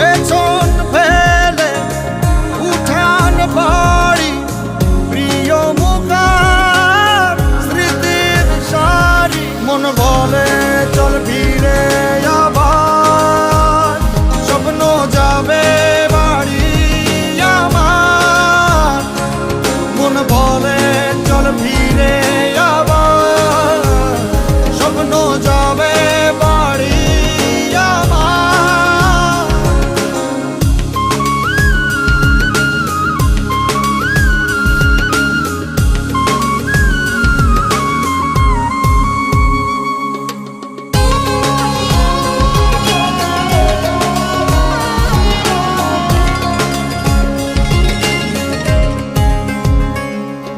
It's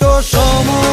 তো সময়